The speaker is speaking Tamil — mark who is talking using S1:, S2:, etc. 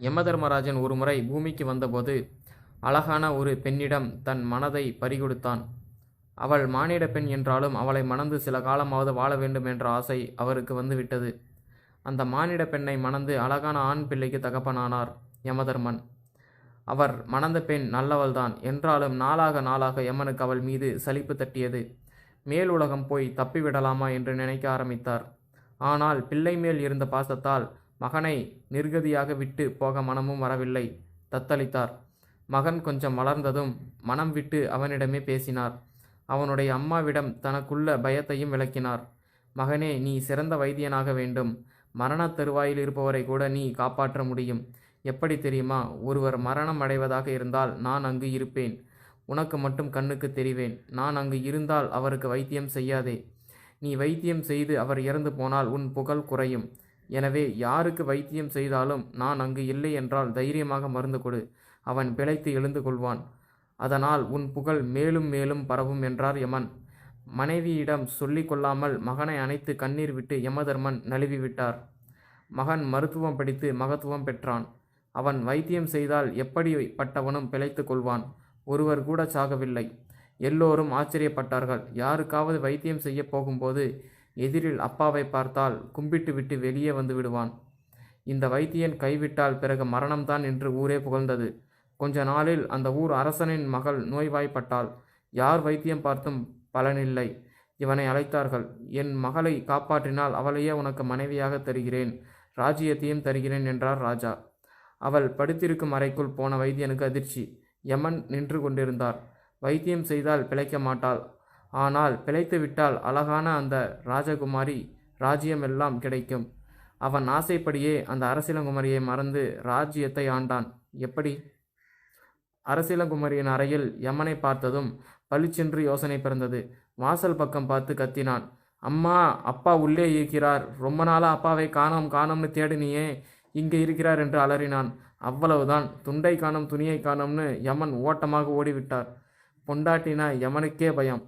S1: யமதர்மராஜன் ஒருமுறை பூமிக்கு வந்தபோது அழகான ஒரு பெண்ணிடம் தன் மனதை பறிகொடுத்தான். அவள் மானிட பெண் என்றாலும் அவளை மணந்து சில காலமாவது வாழ வேண்டும் என்ற ஆசை அவருக்கு வந்துவிட்டது. அந்த மானிட பெண்ணை மணந்து அழகான ஆண் பிள்ளைக்கு தகப்பனானார் யமதர்மன். அவர் மணந்த பெண் நல்லவள்தான். என்றாலும் நாளாக நாளாக யமனுக்கு அவள் மீது சலிப்பு தட்டியது. மேல் உலகம் போய் தப்பிவிடலாமா என்று நினைக்க ஆரம்பித்தார். ஆனால் பிள்ளை மேல் இருந்த பாசத்தால் மகனை நிர்கதியாக விட்டு போக மனமும் வரவில்லை. தத்தளித்தார். மகன் கொஞ்சம் வளர்ந்ததும் மனம் விட்டு அவனிடமே பேசினார். அவனுடைய அம்மாவிடம் தனக்குள்ள பயத்தையும் விளக்கினார். மகனே நீ சிறந்த வைத்தியனாக வேண்டும். மரணத் தருவாயில் இருப்பவரை கூட நீ காப்பாற்ற முடியும். எப்படி தெரியுமா? ஒருவர் மரணம் அடைவதாக இருந்தால் நான் அங்கு இருப்பேன். உனக்கு மட்டும் கண்ணுக்கு தெரிவேன். நான் அங்கு இருந்தால் அவருக்கு வைத்தியம் செய்யாதே. நீ வைத்தியம் செய்து அவர் இறந்து போனால் உன் புகழ் குறையும். எனவே யாருக்கு வைத்தியம் செய்தாலும் நான் அங்கு இல்லை என்றால் தைரியமாக மருந்து கொடு. அவன் பிழைத்து எழுந்து கொள்வான். அதனால் உன் புகழ் மேலும் மேலும் பரவும் என்றார் யமன். மனைவியிடம் சொல்லிக் கொள்ளாமல் மகனை அணைத்து கண்ணீர் விட்டு யமதர்மன் நழுவி விட்டார் மகன் மருத்துவம் படித்து மகத்துவம் பெற்றான். அவன் வைத்தியம் செய்தால் எப்படிப்பட்டவனும் பிழைத்து கொள்வான். ஒருவர் கூட சாகவில்லை. எல்லோரும் ஆச்சரியப்பட்டார்கள். யாருக்காவது வைத்தியம் செய்ய போகும்போது எதிரில் அப்பாவை பார்த்தால் கும்பிட்டு விட்டு வெளியே வந்து விடுவான். இந்த வைத்தியன் கைவிட்டால் பிறகு மரணம்தான் என்று ஊரே புகழ்ந்தது. கொஞ்ச நாளில் அந்த ஊர் அரசனின் மகள் நோய்வாய்ப்பட்டாள். யார் வைத்தியம் பார்த்தும் பலனில்லை. இவனை அழைத்தார்கள். என் மகளை காப்பாற்றினால் அவளையே உனக்கு மனைவியாக தருகிறேன். ராஜ்யத்தையும் தருகிறேன் என்றார் ராஜா. அவள் படுத்திருக்கும் அறைக்குள் போன வைத்தியனுக்கு அதிர்ச்சி. யமன் நின்று கொண்டிருந்தார். வைத்தியம் செய்தால் பிழைக்க மாட்டாள். ஆனால் பிழைத்து விட்டால் அழகான அந்த ராஜகுமாரி ராஜ்யமெல்லாம் கிடைக்கும். அவன் ஆசைப்படியே அந்த அரசியலங்குமரியை மறந்து ராஜ்யத்தை ஆண்டான். எப்படி? அரசியலங்குமரியின் அறையில் யமனை பார்த்ததும் பளிச்சென்று யோசனை பிறந்தது. வாசல் பக்கம் பார்த்து கத்தினான். அம்மா அப்பா உள்ளே இருக்கிறார். ரொம்ப நாளாக அப்பாவை காணோம் காணோம்னு தேடினியே. இங்கே இருக்கிறார் என்று அலறினான். அவ்வளவுதான். துண்டை காணும் துணியை காணோம்னு யமன் ஓட்டமாக ஓடிவிட்டார். பொண்டாட்டினா யமனுக்கே பயம்.